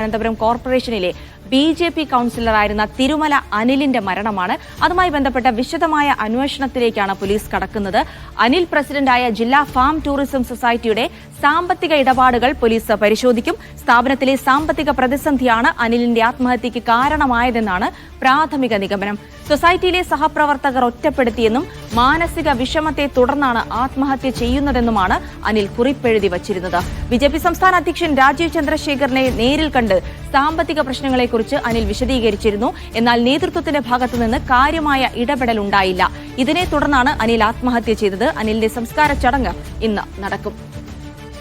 തിരുവനന്തപുരം കോർപ്പറേഷനിലെ B J P കൌൺസിലറായിരുന്ന തിരുമല അനിലിന്റെ മരണമാണ്. അതുമായി ബന്ധപ്പെട്ട വിശദമായ അന്വേഷണത്തിലേക്കാണ് പോലീസ് കടക്കുന്നത്. അനിൽ പ്രസിഡന്റായ ജില്ലാ ഫാം ടൂറിസം സൊസൈറ്റിയുടെ സാമ്പത്തിക ഇടപാടുകൾ പോലീസ് പരിശോധിക്കും. സ്ഥാപനത്തിലെ സാമ്പത്തിക പ്രതിസന്ധിയാണ് അനിലിന്റെ ആത്മഹത്യക്ക് കാരണമായതെന്നാണ് പ്രാഥമിക നിഗമനം. സൊസൈറ്റിയിലെ സഹപ്രവർത്തകർ ഒറ്റപ്പെടുത്തിയെന്നും മാനസിക വിഷമത്തെ തുടർന്നാണ് ആത്മഹത്യ ചെയ്യുന്നതെന്നുമാണ് അനിൽ കുറിപ്പെഴുതി വച്ചിരുന്നത്. ബിജെപി സംസ്ഥാന അധ്യക്ഷൻ രാജീവ് ചന്ദ്രശേഖറിനെ നേരിൽ കണ്ട് സാമ്പത്തിക പ്രശ്നങ്ങളെക്കുറിച്ച് അനിൽ വിശദീകരിച്ചിരുന്നു. എന്നാൽ നേതൃത്വത്തിന്റെ ഭാഗത്തുനിന്ന് കാര്യമായ ഇടപെടൽ ഉണ്ടായില്ല ഇതിനെ തുടർന്നാണ് അനിൽ ആത്മഹത്യ ചെയ്തത്. അനിലിന്റെ സംസ്കാര ചടങ്ങ് ഇന്ന് നടക്കും.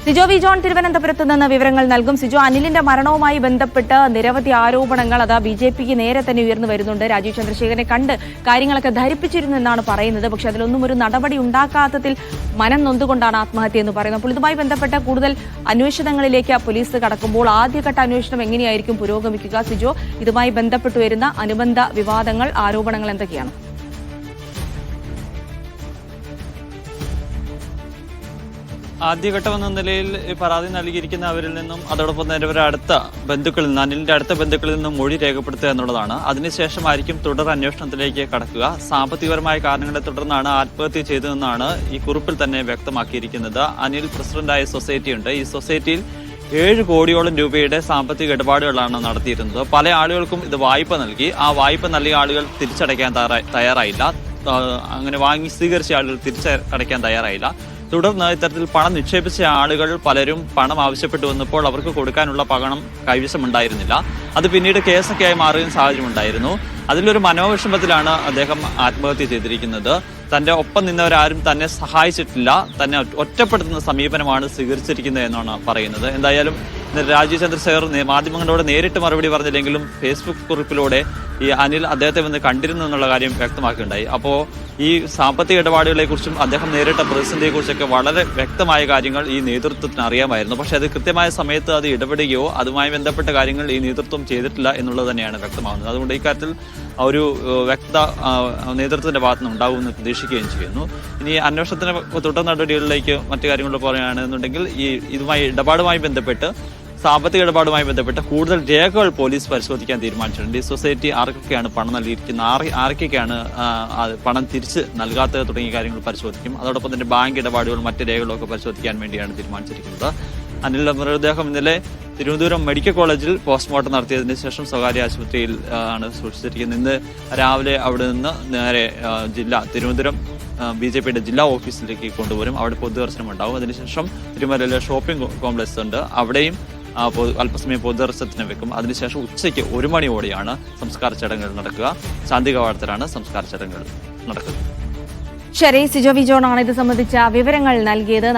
സിജോ വി ജോൺ തിരുവനന്തപുരത്ത് നിന്ന് വിവരങ്ങൾ നൽകും. സിജോ അനിലിന്റെ മരണവുമായി ബന്ധപ്പെട്ട് നിരവധി ആരോപണങ്ങൾ അതാ ബി ജെ പിക്ക് നേരെ തന്നെ ഉയർന്നു വരുന്നുണ്ട്. രാജീവ് ചന്ദ്രശേഖരനെ കണ്ട് കാര്യങ്ങളൊക്കെ ധരിപ്പിച്ചിരുന്നു എന്നാണ് പറയുന്നത്. പക്ഷെ അതിലൊന്നും ഒരു നടപടി ഉണ്ടാക്കാത്തതിൽ മനം നൊന്തുകൊണ്ടാണ് ആത്മഹത്യ എന്ന് പറയുന്നത്. അപ്പോൾ ഇതുമായി ബന്ധപ്പെട്ട കൂടുതൽ അന്വേഷണങ്ങളിലേക്ക് പോലീസ് കടക്കുമ്പോൾ ആദ്യഘട്ട അന്വേഷണം എങ്ങനെയായിരിക്കും പുരോഗമിക്കുക? സിജോ ഇതുമായി ബന്ധപ്പെട്ട് വരുന്ന അനുബന്ധ വിവാദങ്ങൾ ആരോപണങ്ങൾ എന്തൊക്കെയാണ്? ആദ്യഘട്ടം എന്ന നിലയിൽ പരാതി നൽകിയിരിക്കുന്ന അവരിൽ നിന്നും അതോടൊപ്പം തന്നെ ഇവരുടെ അടുത്ത ബന്ധുക്കളിൽ നിന്ന് അനിലിന്റെ അടുത്ത ബന്ധുക്കളിൽ നിന്നും മൊഴി രേഖപ്പെടുത്തുക എന്നുള്ളതാണ്. അതിനുശേഷമായിരിക്കും തുടർ അന്വേഷണത്തിലേക്ക് കടക്കുക. സാമ്പത്തികപരമായ കാരണങ്ങളെ തുടർന്നാണ് ആത്മഹത്യ ചെയ്തതെന്നാണ് ഈ കുറിപ്പിൽ തന്നെ വ്യക്തമാക്കിയിരിക്കുന്നത്. അനിൽ പ്രസിഡന്റായ സൊസൈറ്റി ഉണ്ട്. ഈ സൊസൈറ്റിയിൽ ഏഴ് കോടിയോളം രൂപയുടെ സാമ്പത്തിക ഇടപാടുകളാണ് നടത്തിയിരുന്നത്. പല ആളുകൾക്കും ഇത് വായ്പ നൽകി. ആ വായ്പ നൽകിയ ആളുകൾ തിരിച്ചടയ്ക്കാൻ തയ്യാറാ- തയ്യാറായില്ല. അങ്ങനെ വാങ്ങി സ്വീകരിച്ച ആളുകൾ തിരിച്ചടയ്ക്കാൻ തയ്യാറായില്ല. തുടർന്ന് ഇത്തരത്തിൽ പണം നിക്ഷേപിച്ച ആളുകൾ പലരും പണം ആവശ്യപ്പെട്ടു വന്നപ്പോൾ അവർക്ക് കൊടുക്കാനുള്ള പണം കൈവശമുണ്ടായിരുന്നില്ല. അത് പിന്നീട് കേസൊക്കെയായി മാറുകയും സാഹചര്യമുണ്ടായിരുന്നു അതിലൊരു മനോവിഷമത്തിലാണ് അദ്ദേഹം ആത്മഹത്യ ചെയ്തിരിക്കുന്നത്. തന്റെ ഒപ്പം നിന്നവരാരും തന്നെ സഹായിച്ചിട്ടില്ല. തന്നെ ഒറ്റപ്പെടുത്തുന്ന സമീപനമാണ് സ്വീകരിച്ചിരിക്കുന്നത് എന്നാണ് പറയുന്നത്. എന്തായാലും ഇന്ന് രാജീവ് ചന്ദ്രശേഖർ മാധ്യമങ്ങളോട് നേരിട്ട് മറുപടി പറഞ്ഞില്ലെങ്കിലും ഫേസ്ബുക്ക് കുറിപ്പിലൂടെ ഈ അനിൽ അദ്ദേഹത്തെ വന്ന് കണ്ടിരുന്നു എന്നുള്ള കാര്യം വ്യക്തമാക്കുകയുണ്ടായി അപ്പോൾ ഈ സാമ്പത്തിക ഇടപാടുകളെ കുറിച്ചും അദ്ദേഹം നേരിട്ട പ്രതിസന്ധിയെ കുറിച്ചൊക്കെ വളരെ വ്യക്തമായ കാര്യങ്ങൾ ഈ നേതൃത്വത്തിന് അറിയാമായിരുന്നു. പക്ഷെ അത് കൃത്യമായ സമയത്ത് അത് ഇടപെടുകയോ അതുമായി ബന്ധപ്പെട്ട കാര്യങ്ങൾ ഈ നേതൃത്വം ചെയ്തിട്ടില്ല എന്നുള്ളത് തന്നെയാണ് വ്യക്തമാകുന്നത്. അതുകൊണ്ട് ഇക്കാര്യത്തിൽ ഒരു വ്യക്ത നേതൃത്വത്തിന്റെ ഭാഗത്ത് നിന്ന് ഉണ്ടാകുമെന്ന് പ്രതീക്ഷിക്കുകയും ചെയ്യുന്നു. ഇനി അന്വേഷണത്തിന് തുടർ നടപടികളിലേക്ക് മറ്റു കാര്യങ്ങൾ പറയുകയാണെന്നുണ്ടെങ്കിൽ ഈ ഇതുമായി ഇടപാടുമായി ബന്ധപ്പെട്ട് സാമ്പത്തിക ഇടപാടുമായി ബന്ധപ്പെട്ട് കൂടുതൽ രേഖകൾ പോലീസ് പരിശോധിക്കാൻ തീരുമാനിച്ചിട്ടുണ്ട്. ഈ സൊസൈറ്റി ആർക്കൊക്കെയാണ് പണം നൽകിയിരിക്കുന്നത് ആർ ആർക്കൊക്കെയാണ് പണം തിരിച്ച് നൽകാത്തത് തുടങ്ങിയ കാര്യങ്ങൾ പരിശോധിക്കും. അതോടൊപ്പം തന്നെ ബാങ്ക് ഇടപാടുകൾ മറ്റ് രേഖകളൊക്കെ പരിശോധിക്കാൻ വേണ്ടിയാണ് തീരുമാനിച്ചിരിക്കുന്നത്. അനിലിന്റെ മൃതദേഹം ഇന്നലെ തിരുവനന്തപുരം മെഡിക്കൽ കോളേജിൽ പോസ്റ്റ്മോർട്ടം നടത്തിയതിന് ശേഷം സ്വകാര്യ ആശുപത്രിയിൽ ആണ് സൂക്ഷിച്ചിരിക്കുന്നത്. ഇന്ന് രാവിലെ അവിടെ നിന്ന് നേരെ ജില്ല തിരുവനന്തപുരം ബി ജെ പിയുടെ ജില്ലാ ഓഫീസിലേക്ക് കൊണ്ടുവരും. അവിടെ പൊതുദർശനം ഉണ്ടാവും അതിനുശേഷം തിരുമലയിലെ ഷോപ്പിംഗ് കോംപ്ലക്സ് ഉണ്ട്. അവിടെയും അല്പസമയം പൊതുദർശനത്തിന് വെക്കും. അതിനുശേഷം ഉച്ചയ്ക്ക് ഒരു മണിയോടെയാണ് സംസ്കാര ചടങ്ങുകൾ നടക്കുക. ശാന്തി കവാടത്തിലാണ് സംസ്കാര ചടങ്ങുകൾ നടക്കുന്നത്. ശരി സിജോ വിജോണാണ് ഇത് സംബന്ധിച്ച വിവരങ്ങൾ നൽകിയത്.